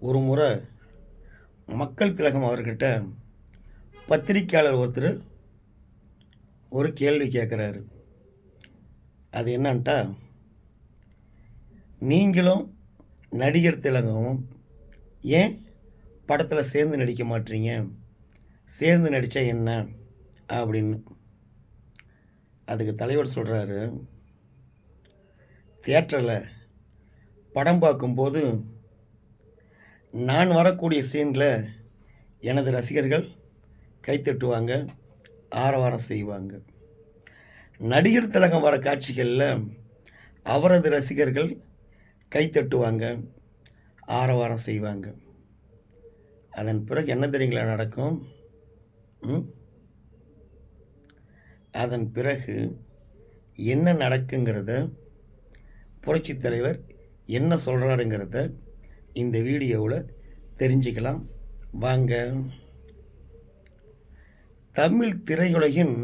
ஒரு முறை மக்கள் திலகம் அவர்கிட்ட பத்திரிக்கையாளர் ஒருத்தர் ஒரு கேள்வி கேட்குறாரு. அது என்னன்ட்டா நீங்களும் நடிகர் திலகமும் ஏன் படத்தில் சேர்ந்து நடிக்க மாட்டீங்க? சேர்ந்து நடித்தா என்ன? அப்படின்னு. அதுக்கு தலைவர் சொல்கிறாரு தியேட்டரில் படம் பார்க்கும்போது நான் வரக்கூடிய சீனில் எனது ரசிகர்கள் கைத்தட்டுவாங்க ஆரவாரம் செய்வாங்க. நடிகர் திலகம் வர காட்சிகளில் அவரது ரசிகர்கள் கைத்தட்டுவாங்க ஆரவாரம் செய்வாங்க. அதன் பிறகு என்ன தெரியுங்களா நடக்கும்? அதன் பிறகு என்ன நடக்குங்கிறத புரட்சித் தலைவர் என்ன சொல்கிறாருங்கிறத இந்த வீடியோவில் தெரிஞ்சுக்கலாம். வாங்க. தமிழ் திரையுலகின்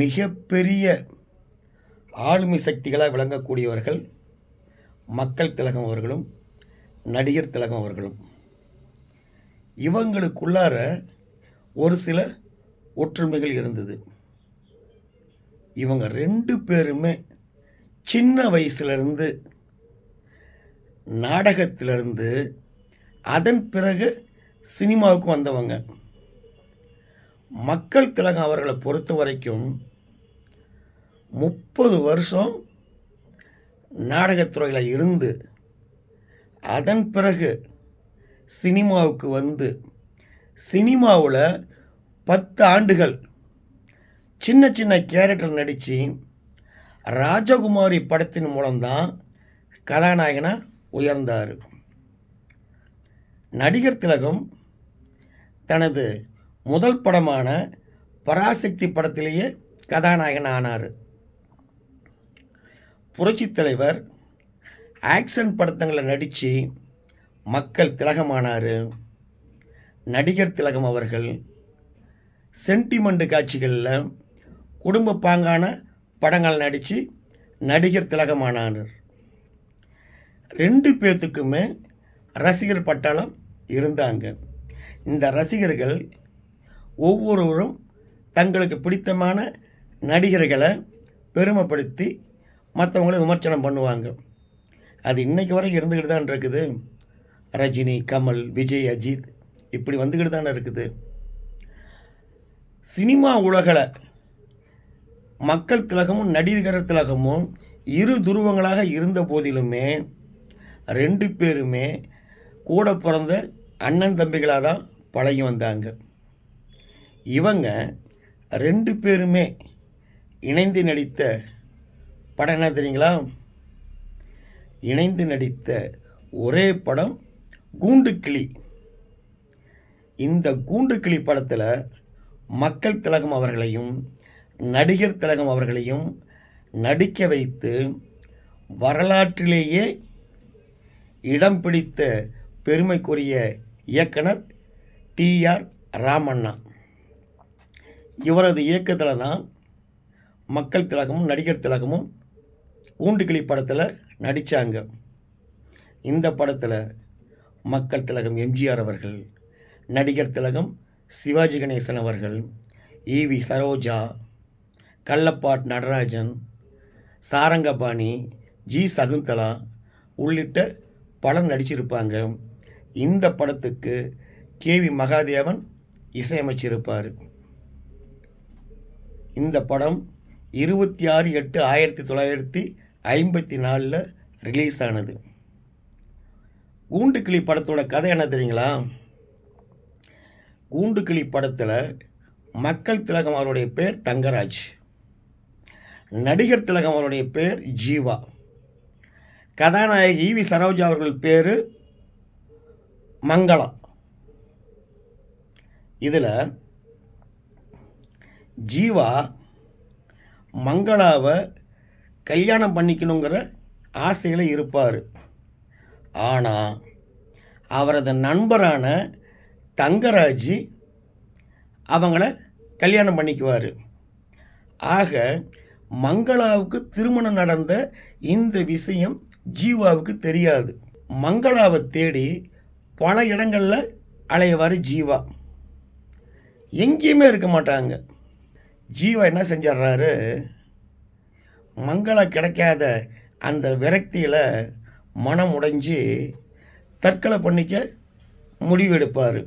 மிகப்பெரிய ஆளுமை சக்திகளாக விளங்கக்கூடியவர்கள் மக்கள் திலகம் அவர்களும் நடிகர் திலகம் அவர்களும். இவங்களுக்குள்ளார ஒரு சில ஒற்றுமைகள் இருந்தது. இவங்க ரெண்டு பேருமே சின்ன வயசுலேருந்து நாடகத்திலிருந்து அதன் பிறகு சினிமாவுக்கு வந்தவங்க. மக்கள் திலகம் அவர்களை பொறுத்த வரைக்கும் முப்பது வருஷம் நாடகத்துறையில் இருந்து அதன் பிறகு சினிமாவுக்கு வந்து சினிமாவில் பத்து ஆண்டுகள் சின்ன சின்ன கேரக்டர் நடித்து ராஜகுமாரி படத்தின் மூலம்தான் கதாநாயகனாக உயர்ந்தார். நடிகர் திலகம் தனது முதல் படமான பராசக்தி படத்திலேயே கதாநாயகன் ஆனார். புரட்சித் தலைவர் ஆக்ஷன் படத்தங்களை நடித்து மக்கள் திலகமானார். நடிகர் திலகம் அவர்கள் சென்டிமெண்ட் காட்சிகளில் குடும்ப பாங்கான படங்கள் நடித்து நடிகர் திலகமானார். ரெண்டு பேர்த்துக்குமே ரசிகர் பட்டாளம் இருந்தாங்க. இந்த ரசிகர்கள் ஒவ்வொருவரும் தங்களுக்கு பிடித்தமான நடிகர்களை பெருமைப்படுத்தி மற்றவங்கள விமர்சனம் பண்ணுவாங்க. அது இன்னைக்கு வரைக்கும் இருந்துக்கிட்டு தான் இருக்குது. ரஜினி கமல் விஜய் அஜித் இப்படி வந்துக்கிட்டு தானே இருக்குது. சினிமா உலகில் மக்கள் திலகமும் நடிகர் திலகமும் இரு துருவங்களாக இருந்த போதிலுமே ரெண்டு பேருமே கூட பிறந்த அண்ணன் தம்பிகளாக தான் பழகி வந்தாங்க. இவங்க ரெண்டு பேருமே இணைந்து நடித்த படம் என்ன தெரியுங்களா? இணைந்து நடித்த ஒரே படம் கூண்டுக்கிளி. இந்த கூண்டுக்கிளி படத்தில் மக்கள் திலகம் அவர்களையும் நடிகர் திலகம் அவர்களையும் நடிக்க வைத்து வரலாற்றிலேயே இடம் பிடித்த பெருமைக்குரிய இயக்குனர் டிஆர் ராமண்ணா. இவரது இயக்கத்தில் தான் மக்கள் திலகமும் நடிகர் திலகமும் கூண்டுக்கிளி படத்தில் நடித்தாங்க இந்த படத்தில் மக்கள் திலகம் எம்ஜிஆர் அவர்கள் நடிகர் திலகம் சிவாஜி கணேசன் அவர்கள் E V Saroja Kallapart Natarajan Sarangapani G Sakunthala உள்ளிட்ட படம் நடிச்சிருப்பாங்க. இந்த படத்துக்கு கே வி மகாதேவன் இசையமைச்சிருப்பார். இந்த படம் இருபத்தி ஆறு எட்டு ஆயிரத்தி தொள்ளாயிரத்தி ஐம்பத்தி நாலில் ரிலீஸ் ஆனது. கூண்டுக்கிளி படத்தோட கதை என்ன தெரியுங்களா? கூண்டுக்கிளி படத்தில் மக்கள் திலகம் அவருடைய பேர் தங்கராஜ். நடிகர் திலகம் அவருடைய பேர் ஜீவா. கதாநாயகி வி. சரோஜா அவர்கள் பேர் மங்களா இதில் ஜீவா மங்களாவை கல்யாணம் பண்ணிக்கணுங்கிற ஆசையில் இருப்பார். ஆனால் அவரது நண்பரான தங்கராஜ் அவங்கள கல்யாணம் பண்ணிக்குவார். ஆக மங்களாவுக்கு திருமணம் நடந்த இந்த விஷயம் ஜீவாவுக்கு தெரியாது. மங்களாவை தேடி பல இடங்களில் அலையவார் ஜீவா. எங்கேயுமே இருக்க மாட்டாங்க. ஜீவா என்ன செஞ்சிட்றாரு? மங்களா கிடைக்காத அந்த விரக்தியில் மனம் உடைஞ்சு தற்கொலை பண்ணிக்க முடிவெடுப்பார்.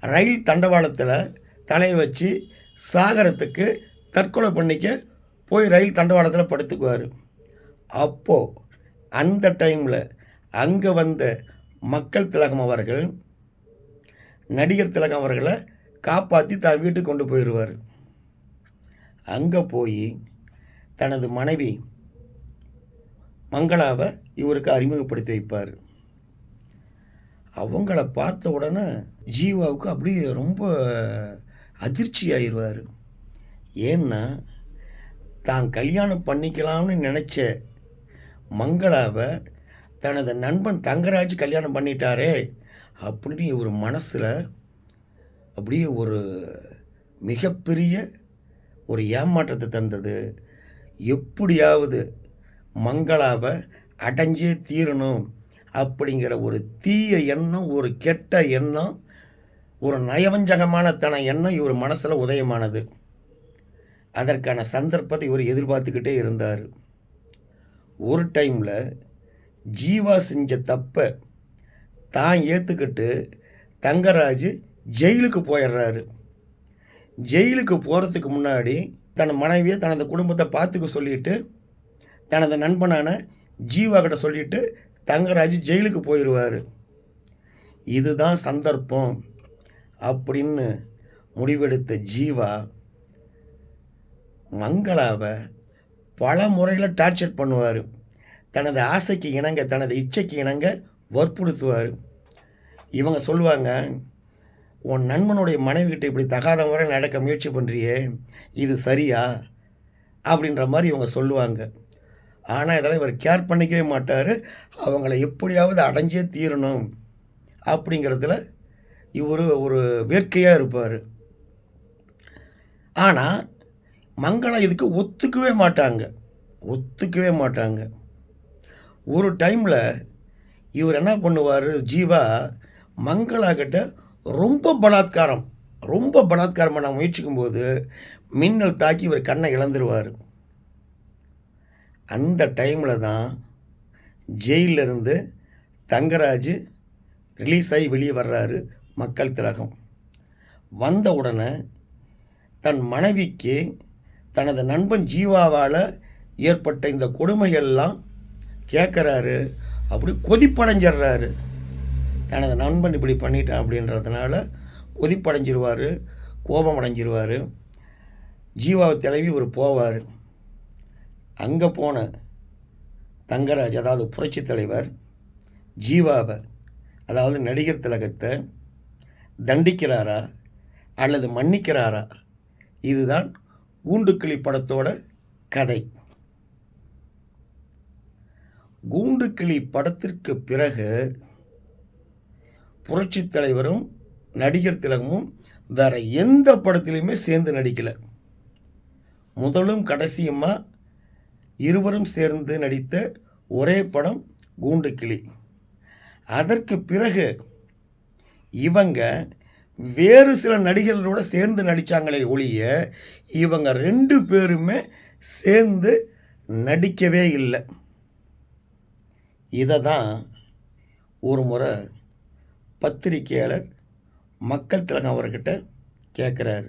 ரயில் தண்டவாளத்தில் தலையை வச்சு சாகரத்துக்கு தற்கொலை பண்ணிக்க போய் ரயில் தண்டவாளத்தில் படுத்துக்குவார். அப்போது அந்த டைமில் அங்கே வந்த மக்கள் திலகம் அவர்கள் நடிகர் திலகம் அவர்களை காப்பாற்றி தான் வீட்டுக்கு கொண்டு போயிடுவார் அங்கே போய் தனது மனைவி மங்களாவை இவருக்கு அறிமுகப்படுத்தி வைப்பார். அவங்கள பார்த்த உடனே ஜீவாவுக்கு அப்படியே ரொம்ப அதிர்ச்சி ஆயிடுவார். ஏன்னா தான் கல்யாணம் பண்ணிக்கலாம்னு நினச்ச மங்களாவை தனது நண்பன் தங்கராஜ் கல்யாணம் பண்ணிட்டாரே அப்படின்னு இவர் மனசில் அப்படியே ஒரு மிகப்பெரிய ஒரு ஏமாற்றத்தை தந்தது. எப்படியாவது மங்களாவை அடைஞ்சே தீரணும் அப்படிங்கிற ஒரு தீய எண்ணம் ஒரு கெட்ட எண்ணம் ஒரு நயவஞ்சகமான தன எண்ணம் இவர் மனசில் உதயமானது. அதற்கான சந்தர்ப்பத்தை இவர் எதிர்பார்த்துக்கிட்டே இருந்தார். ஒரு டைமில் ஜீவா செஞ்ச தப்பை தான் ஏற்றுக்கிட்டு தங்கராஜ் ஜெயிலுக்கு போயிடுறாரு. ஜெயிலுக்கு போகிறதுக்கு முன்னாடி தன் மனைவியை தனது குடும்பத்தை பார்த்துக்க சொல்லிட்டு தனது நண்பனான ஜீவா கிட்ட சொல்லிட்டு தங்கராஜ் ஜெயிலுக்கு போயிடுவார் இதுதான் சந்தர்ப்பம் அப்படின்னு முடிவெடுத்த ஜீவா மங்களாவை பல முறையில் டார்ச்சர் பண்ணுவார். தனது ஆசைக்கு இணங்க தனது இச்சைக்கு இணங்க வற்புறுத்துவார். இவங்க சொல்லுவாங்க உன் நண்பனுடைய மனைவிக்கிட்ட இப்படி தகாத முறையில் நடக்க முயற்சி பண்ணுறியே இது சரியா? அப்படின்ற மாதிரி இவங்க சொல்லுவாங்க. ஆனால் இதெல்லாம் இவர் கேர் பண்ணிக்கவே மாட்டார். அவங்கள எப்படியாவது அடைஞ்சே தீரணும் அப்படிங்கிறதுல இவர் ஒரு வேட்கையாக இருப்பார். ஆனால் மங்களம் இதுக்கு ஒத்துக்கவே மாட்டாங்க. ஒத்துக்கவே மாட்டாங்க. ஒரு டைமில் இவர் என்ன பண்ணுவார்? ஜீவா மங்களா கிட்ட ரொம்ப பலாத்காரம் ரொம்ப பலாத்காரம் பண்ண முயற்சிக்கும் போது மின்னல் தாக்கி இவர் கண்ணை இழந்துருவார். அந்த டைமில் தான் ஜெயிலிருந்து தங்கராஜ் ரிலீஸ் ஆகி வெளியே வர்றாரு மக்கள் திலகம். வந்த உடனே தன் மனைவிக்கு தனது நண்பன் ஜீவாவால் ஏற்பட்ட இந்த கொடுமைகள்லாம் கேட்குறாரு அப்படி கொதிப்படைஞ்சிடுறாரு தனது நண்பன் இப்படி பண்ணிட்டான் அப்படின்றதுனால கொதிப்படைஞ்சிருவார் கோபம் அடைஞ்சிருவார் ஜீவாவை தலைவி இவர் போவார். அங்கே போன தங்கராஜ் அதாவது புரட்சித் தலைவர் ஜீவாவை அதாவது நடிகர் திலகத்தை தண்டிக்கிறாரா அல்லது மன்னிக்கிறாரா? இதுதான் கூண்டுக்கிளி படத்தோட கதை. கூண்டுக்கிளி படத்திற்கு பிறகு புரட்சித் தலைவரும் நடிகர் திலகமும் வேற எந்த படத்திலையுமே சேர்ந்து நடிக்கலை. முதலும் கடைசியுமா இருவரும் சேர்ந்து நடித்த ஒரே படம் கூண்டுக்கிளி. அதற்கு பிறகு இவங்க வேறு சில நடிகர்களோட சேர்ந்து நடித்தாங்களே ஒழிய இவங்க ரெண்டு பேருமே சேர்ந்து நடிக்கவே இல்லை. இதை தான் ஒரு முறை பத்திரிக்கையாளர் மக்கள் திலகம் அவர்கிட்ட கேட்குறாரு.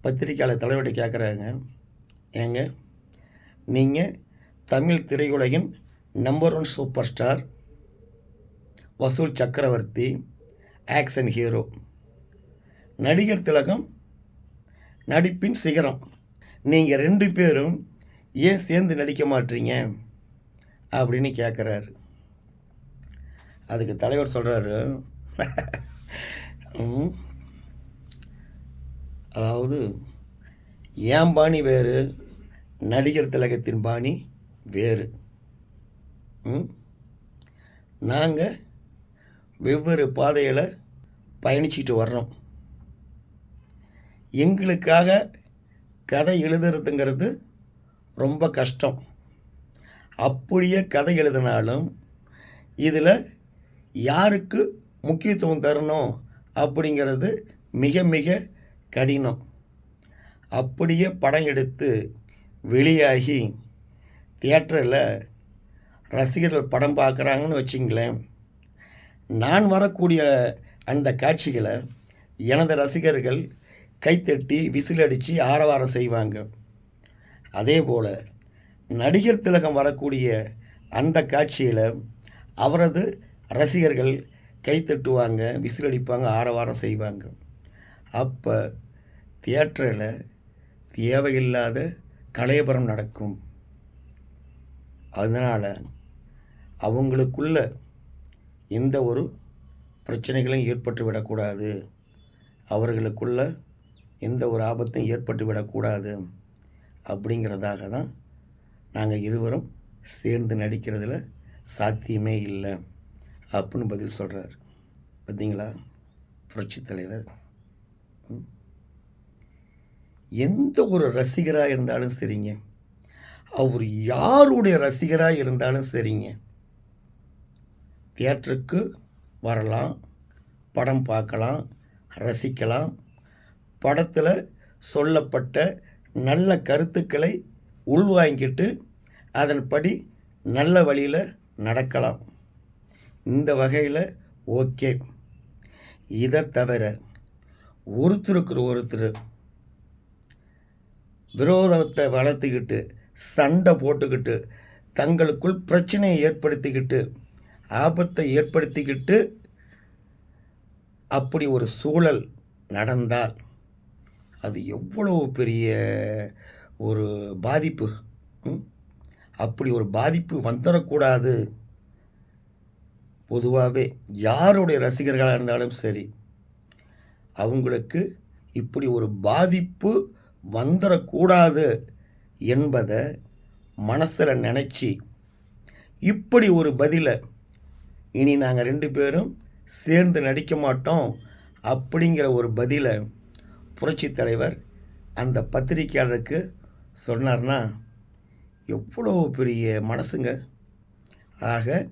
பத்திரிக்கையாளர் தலைவர்கிட்ட கேட்குறாங்க ஏங்க நீங்கள் தமிழ் திரையுலகின் நம்பர் ஒன் சூப்பர் ஸ்டார் வசூல் சக்கரவர்த்தி ஆக்ஷன் ஹீரோ நடிகர் திலகம் நடிப்பின் சிகரம். நீங்கள் ரெண்டு பேரும் ஏன் சேர்ந்து நடிக்க மாட்டீங்க? அப்படின்னு கேட்குறாரு அதுக்கு தலைவர் சொல்கிறாரு அதாவது என் பாணி வேறு நடிகர் திலகத்தின் பாணி வேறு. நாங்கள் வெவ்வேறு பாதையில் பயணிச்சிட்டு வர்றோம். எங்களுக்காக கதை எழுதுறதுங்கிறது ரொம்ப கஷ்டம். அப்படியே கதை எழுதினாலும் இதில் யாருக்கு முக்கியத்துவம் தரணும் அப்படிங்கிறது மிக மிக கடினம். அப்படியே படம் எடுத்து வெளியாகி தியேட்டரில் ரசிகர்கள் படம் பார்க்குறாங்கன்னு வச்சிங்களேன். நான் வரக்கூடிய அந்த காட்சிகளை எனது ரசிகர்கள் கைத்தட்டி விசிலடித்து ஆரவாரம் செய்வாங்க. அதே போல் நடிகர் திலகம் வரக்கூடிய அந்த காட்சியில் அவரது ரசிகர்கள் கைத்தட்டுவாங்க விசில் அடிப்பாங்க ஆரவாரம் செய்வாங்க. அப்போ தியேட்டரில் தேவையில்லாத கலையபரம் நடக்கும். அதனால் அவங்களுக்குள்ள எந்த ஒரு பிரச்சனைகளும் ஏற்பட்டு விடக்கூடாது அவர்களுக்குள்ள எந்த ஒரு ஆபத்தும் ஏற்பட்டு விடக்கூடாது அப்படிங்கிறதாக தான் நாங்கள் இருவரும் சேர்ந்து நடிக்கிறதுல சாத்தியமே இல்லை அப்படின்னு பதில் சொல்கிறார் பார்த்தீங்களா புரட்சி தலைவர். ம். எந்த ஒரு ரசிகராக இருந்தாலும் சரிங்க. அவர் யாருடைய ரசிகராக இருந்தாலும் சரிங்க. தியேட்டருக்கு வரலாம் படம் பார்க்கலாம் ரசிக்கலாம். படத்தில் சொல்லப்பட்ட நல்ல கருத்துக்களை உள்வாங்கிட்டு அதன்படி நல்ல வழியில் நடக்கலாம். இந்த வகையில் ஓகே. இதை தவிர ஒருத்தருக்கு ஒருத்தர் விரோதத்தை வளர்த்துக்கிட்டு சண்டை போட்டுக்கிட்டு தங்களுக்குள் பிரச்சனையை ஏற்படுத்திக்கிட்டு ஆபத்தை ஏற்படுத்திக்கிட்டு அப்படி ஒரு சூழல் நடந்தால் அது எவ்வளவு பெரிய ஒரு பாதிப்பு? அப்படி ஒரு பாதிப்பு வந்துடக்கூடாது பொதுவாகவே யாருடைய ரசிகர்களாக இருந்தாலும் சரி அவங்களுக்கு இப்படி ஒரு பாதிப்பு வந்துடக்கூடாது என்பதை மனசில் நினச்சி இப்படி ஒரு பதிலை இனி நாங்கள் ரெண்டு பேரும் சேர்ந்து நடிக்க மாட்டோம் அப்படிங்கிற ஒரு பதிலை புரட்சி தலைவர் அந்த பத்திரிக்கையாளருக்கு சொன்னார்னா எவ்வளோ பெரிய மனசுங்க. ஆக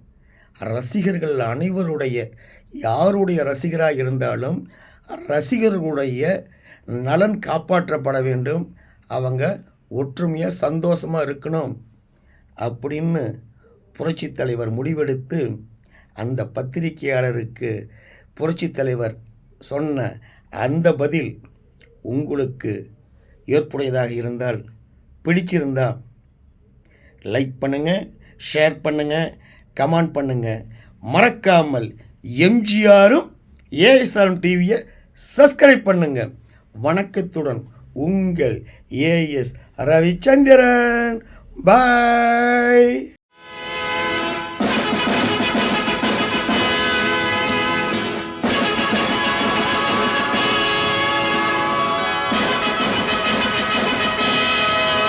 ரசிகர்கள் அனைவருடைய யாருடைய ரசிகராக இருந்தாலும் ரசிகர்களுடைய நலன் காப்பாற்றப்பட வேண்டும். அவங்க ஒற்றுமையாக சந்தோஷமாக இருக்கணும் அப்படின்னு புரட்சித் தலைவர் முடிவெடுத்து அந்த பத்திரிகையாளருக்கு புரட்சித் தலைவர் சொன்ன அந்த பதில் உங்களுக்கு ஏற்புடையதாக இருந்தால் பிடிச்சிருந்தா லைக் பண்ணுங்கள் ஷேர் பண்ணுங்கள் கமெண்ட் பண்ணுங்கள் மறக்காமல் எம்ஜிஆரும் ஏஎஸ்ஆர்எம் டிவியை சப்ஸ்கிரைப் பண்ணுங்கள் வணக்கத்துடன் உங்கள் ஏஎஸ் ரவிச்சந்திரன் பாய்